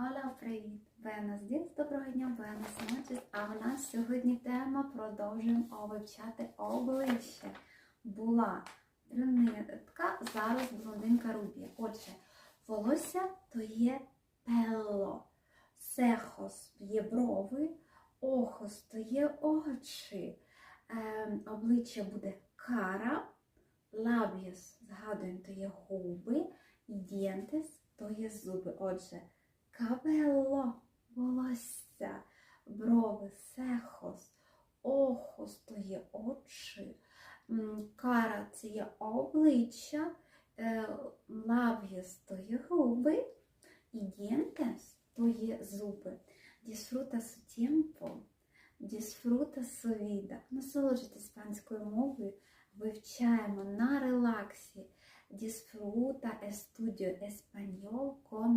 Оля, привіт! Buenos dias, доброго дня, buenas noches. А в нас сьогодні тема продовжуємо вивчати обличчя. Була брюнетка, зараз блондинка Рубія. Отже, волосся то є пело, сехос є брови, охос то є очі, Ем, обличчя буде кара, лабіс, згадуємо, то є губи, і то є зуби. Отже, кабело, волосся, брови, сехос, охос то є очі, кара це є обличчя, е, лабіс то є губи, і дієнтес то є зуби. Disfruta su tiempo, disfruta su vida. Насолоджуйтесь іспанською мовою, вивчаємо на релаксі. Disfruta estudio español con